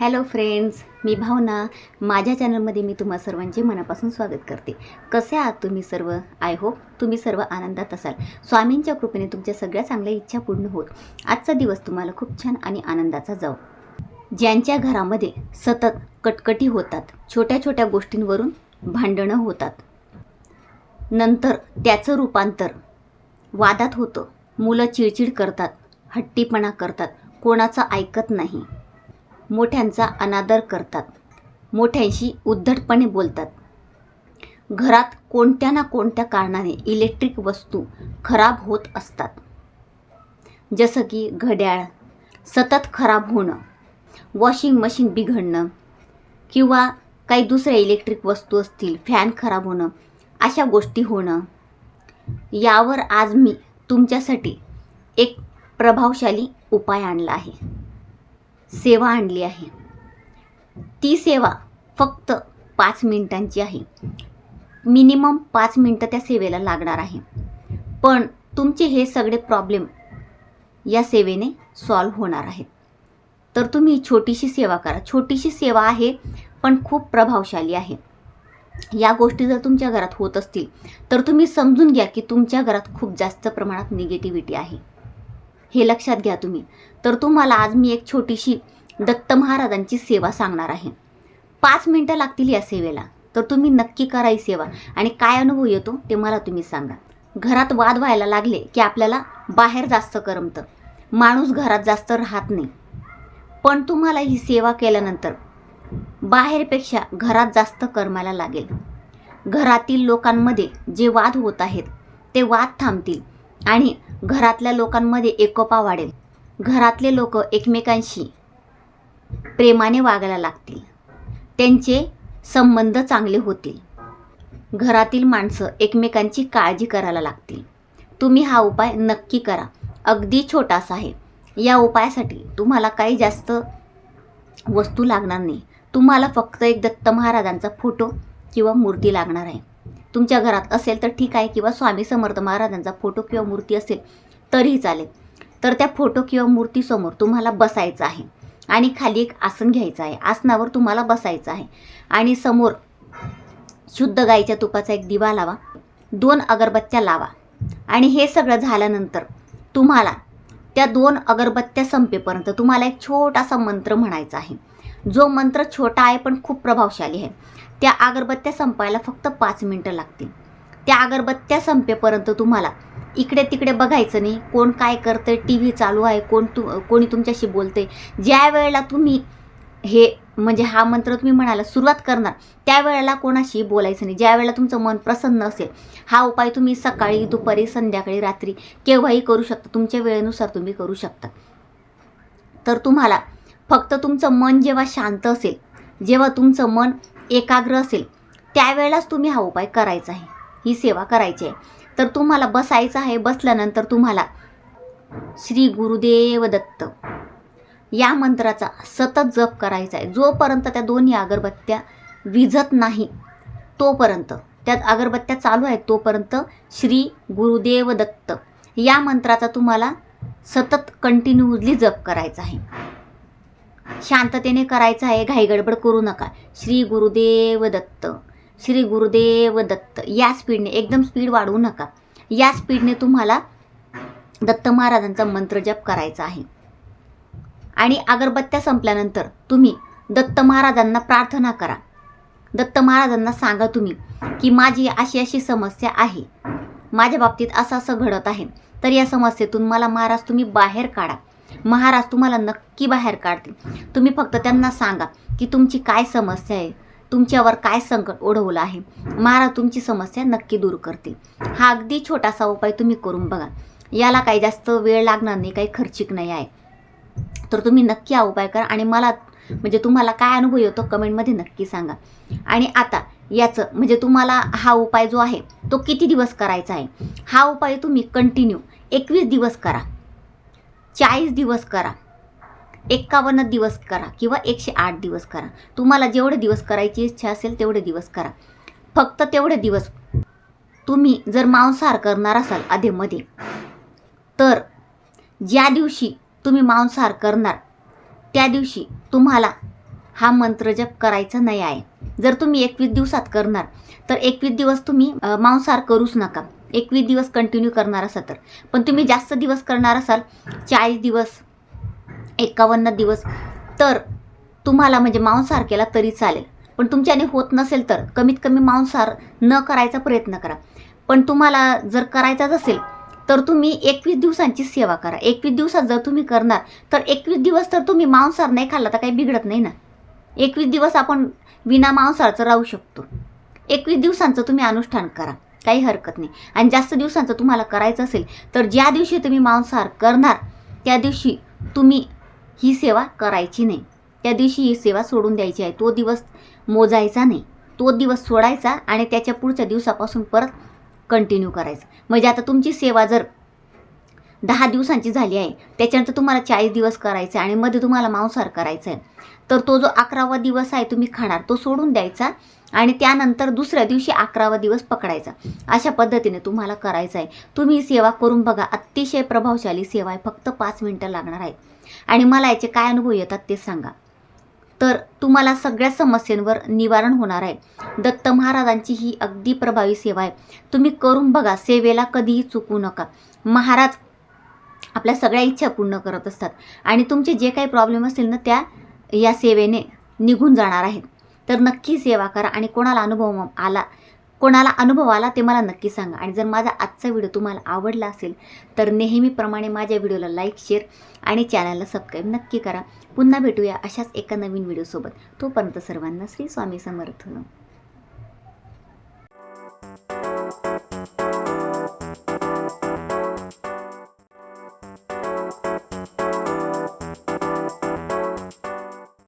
Hello friends मी भावना. माझ्या चॅनलमध्ये मी तुम्हा सर्वांचे मनापासून स्वागत करते. कसे आहात तुम्ही सर्व? आय होप तुम्ही सर्व आनंदात असाल. स्वामींच्या कृपेने तुमच्या सगळ्या चांगल्या इच्छा पूर्ण होत. आजचा दिवस तुम्हाला खूप छान आणि आनंदाचा जाऊ ज्यांच्या घरामध्ये सतत कटकटी होतात छोट्या छोट्या गोष्टींवरून भांडणं होतात. नंतर त्याचं रूपांतर वादात होतं. मुलं चिडचिड करतात हट्टीपणा करतात. कोणाचं ऐकत नाही. मोठ्यांचा अनादर करतात. मोठ्यांशी उद्धटपणे बोलतात. घरात कोणत्या ना कोणत्या कारणाने इलेक्ट्रिक वस्तू खराब होत असतात. जसं की घड्याळ सतत खराब होणं वॉशिंग मशीन बिघडणं किंवा काही दुसऱ्या इलेक्ट्रिक वस्तू असतील फॅन खराब होणं अशा गोष्टी होणं यावर आज मी तुमच्यासाठी एक प्रभावशाली उपाय आणला आहे. सेवा आणली आहे. ती सेवा फक्त पाच मिनिटांची आहे. मिनिमम पाच मिनटं त्या सेवेला लागणार आहे. पण तुमचे हे सगळे प्रॉब्लेम या सेवेने सॉल्व्ह होणार आहेत. तर तुम्ही छोटीशी सेवा करा. छोटीशी सेवा आहे पण खूप प्रभावशाली आहे. या गोष्टी जर तुमच्या घरात होत असतील तर तुम्ही समजून घ्या की तुमच्या घरात खूप जास्त प्रमाणात निगेटिव्हिटी आहे. हे लक्षात घ्या तुम्ही. तर तुम्हाला आज मी एक छोटीशी दत्त महाराजांची सेवा सांगणार आहे. पाच मिनटं लागतील या सेवेला. तर तुम्ही नक्की करा ही सेवा. आणि काय अनुभव येतो ते मला तुम्ही सांगा. घरात वाद व्हायला लागले की आपल्याला बाहेर जास्त करमतं. माणूस घरात जास्त राहत नाही. पण तुम्हाला ही सेवा केल्यानंतर बाहेरपेक्षा घरात जास्त करमायला लागेल. घरातील लोकांमध्ये जे वाद होत आहेत ते वाद थांबतील. आणि घरातल्या लोकांमध्ये एकोपा वाढेल. घरातले लोक एकमेकांशी प्रेमाने वागायला लागतील. त्यांचे संबंध चांगले होतील. घरातील माणसं एकमेकांची काळजी करायला लागतील. तुम्ही हा उपाय नक्की करा. अगदी छोटासा आहे. या उपायासाठी तुम्हाला काही जास्त वस्तू लागणार नाही. तुम्हाला फक्त एक दत्त महाराजांचा फोटो किंवा मूर्ती लागणार आहे. तुमच्या घरात असेल तर ठीक आहे किंवा स्वामी समर्थ महाराजांचा फोटो किंवा मूर्ती असेल तरीही चालेल. तर त्या फोटो किंवा मूर्तीसमोर तुम्हाला बसायचं आहे. आणि खाली एक आसन घ्यायचं आहे. आसनावर तुम्हाला बसायचं आहे. आणि समोर शुद्ध गाईच्या तुपाचा एक दिवा लावा. दोन अगरबत्त्या लावा. आणि हे सगळं झाल्यानंतर तुम्हाला त्या दोन अगरबत्त्या संपेपर्यंत तुम्हाला एक छोटासा मंत्र म्हणायचा आहे. जो मंत्र छोटा आहे पण खूप प्रभावशाली आहे. त्या अगरबत्त्या संपायला फक्त पाच मिनटं लागतील. त्या अगरबत्त्या संपेपर्यंत तुम्हाला इकडे तिकडे बघायचं नाही कोण काय करतंय टी व्ही चालू आहे कोण तु कोणी तुमच्याशी बोलते ज्या वेळेला तुम्ही हे म्हणजे हा मंत्र तुम्ही म्हणाला सुरुवात करणार त्यावेळेला कोणाशी बोलायचं नाही. ज्या वेळेला तुमचं मन प्रसन्न असेल हा उपाय तुम्ही सकाळी दुपारी संध्याकाळी रात्री केव्हाही करू शकता. तुमच्या वेळेनुसार तुम्ही करू शकता. तर तुम्हाला फक्त तुमचं मन जेव्हा शांत असेल जेव्हा तुमचं मन एकाग्र असेल त्यावेळेलाच तुम्ही हा उपाय करायचा आहे. ही सेवा करायची आहे. तर तुम्हाला बसायचं आहे बसल्यानंतर तुम्हाला श्री गुरुदेव दत्त या मंत्राचा सतत जप करायचा आहे. जोपर्यंत त्या दोन्ही अगरबत्त्या विझत नाही तोपर्यंत त्यात अगरबत्त्या चालू आहेत तोपर्यंत श्री गुरुदेव दत्त या मंत्राचा तुम्हाला सतत कंटिन्यूजली जप करायचा आहे. शांततेने करायचं आहे घाईगडबड करू नका. श्री गुरुदेव दत्त श्री गुरुदेव दत्त या स्पीडने एकदम स्पीड वाढवू नका. या स्पीडने तुम्हाला दत्त महाराजांचा मंत्र जप करायचा आहे. आणि अगरबत्त्या संपल्यानंतर तुम्ही दत्त महाराजांना प्रार्थना करा. दत्त महाराजांना सांगा तुम्ही की माझी अशी अशी समस्या आहे. माझ्या बाबतीत असं असं घडत आहे. तर या समस्येतून मला महाराज तुम्ही बाहेर काढा. महाराज तुम्हाला नक्की बाहेर काढतील. तुम्ही फक्त त्यांना सांगा की तुमची काय समस्या आहे? तुमच्यावर काय संकट ओढवलं आहे? महाराज तुमची समस्या नक्की दूर करतील. हा अगदी छोटासा उपाय तुम्ही करून बघा. याला काही जास्त वेळ लागणार नाही काही खर्चिक नाही आहे. तर तुम्ही नक्की हा उपाय करा आणि मला म्हणजे तुम्हाला काय अनुभव येतो कमेंटमध्ये नक्की सांगा. आणि आता याचं म्हणजे तुम्हाला हा उपाय जो आहे तो किती दिवस करायचा आहे? हा उपाय तुम्ही कंटिन्यू एकवीस दिवस करा. चाळीस दिवस करा. एक्कावन्न दिवस करा किंवा एकशे आठ दिवस करा. तुम्हाला जेवढे दिवस करायची इच्छा असेल तेवढे दिवस करा. फक्त तेवढे दिवस तुम्ही जर मांसाहार करणार असाल आधेमध्ये तर ज्या दिवशी तुम्ही मांसाहार करणार त्या दिवशी तुम्हाला हा मंत्र जप करायचा नाही आहे. जर तुम्ही एकवीस दिवसात करणार तर एकवीस दिवस तुम्ही मांसाहार करूच नका. एकवीस दिवस कंटिन्यू करणार असाल तर. पण तुम्ही जास्त दिवस करणार असाल चाळीस दिवस एकावन्न दिवस तर तुम्हाला म्हणजे मांसाहार केला तरी चालेल. पण तुमच्याने होत नसेल तर कमीत कमी मांसाहार न करायचा प्रयत्न करा. पण तुम्हाला जर करायचाच असेल तर तुम्ही एकवीस दिवसांची सेवा करा. एकवीस दिवसात जर तुम्ही करणार तर एकवीस दिवस तर तुम्ही मांसाहार नाही खाल्ला तर काही बिघडत नाही ना. एकवीस दिवस आपण विना मांसाहारचं राहू शकतो. एकवीस दिवसांचं तुम्ही अनुष्ठान करा. काही हरकत नाही. आणि जास्त दिवसांचं तुम्हाला करायचं असेल तर ज्या दिवशी तुम्ही मांसाहार करणार त्या दिवशी तुम्ही ही सेवा करायची नाही. त्या दिवशी ही सेवा सोडून द्यायची आहे. तो दिवस मोजायचा नाही. तो दिवस सोडायचा आणि त्याच्या पुढच्या दिवसापासून परत कंटिन्यू करायचं. म्हणजे आता तुमची सेवा जर दहा दिवसांची झाली आहे त्याच्यानंतर तुम्हाला चाळीस दिवस करायचं आहे आणि मध्ये तुम्हाला मांसाहार करायचा आहे. तर तो जो अकरावा दिवस आहे तुम्ही खाणार तो सोडून द्यायचा आणि त्यानंतर दुसऱ्या दिवशी अकरावा दिवस पकडायचा. अशा पद्धतीने तुम्हाला करायचं आहे तुम्ही सेवा करून बघा. अतिशय प्रभावशाली सेवा आहे. फक्त पाच मिनटं लागणार आहे आणि मला याचे काय अनुभव येतात ते सांगा. तर तुम्हाला सगळ्या समस्यांवर निवारण होणार आहे. दत्त महाराजांची ही अगदी प्रभावी सेवा आहे. तुम्ही करून बघा. सेवेला कधीही चुकू नका. महाराज आपल्या सगळ्या इच्छा पूर्ण करत असतात. आणि तुमचे जे काही प्रॉब्लेम असतील ना त्या या सेवेने निघून जाणार आहेत. तर नक्की सेवा करा आणि कोणाला अनुभव आला कोणाला अनुभव आला ते मला नक्की सांगा. आणि जर माझा आजचा व्हिडिओ तुम्हाला आवडला असेल तर नेहमीप्रमाणे माझ्या व्हिडिओला लाईक शेअर आणि चॅनलला सबस्क्राईब नक्की करा. पुन्हा भेटूया अशाच एका नवीन व्हिडिओसोबत. तोपर्यंत सर्वांना श्री स्वामी समर्थ.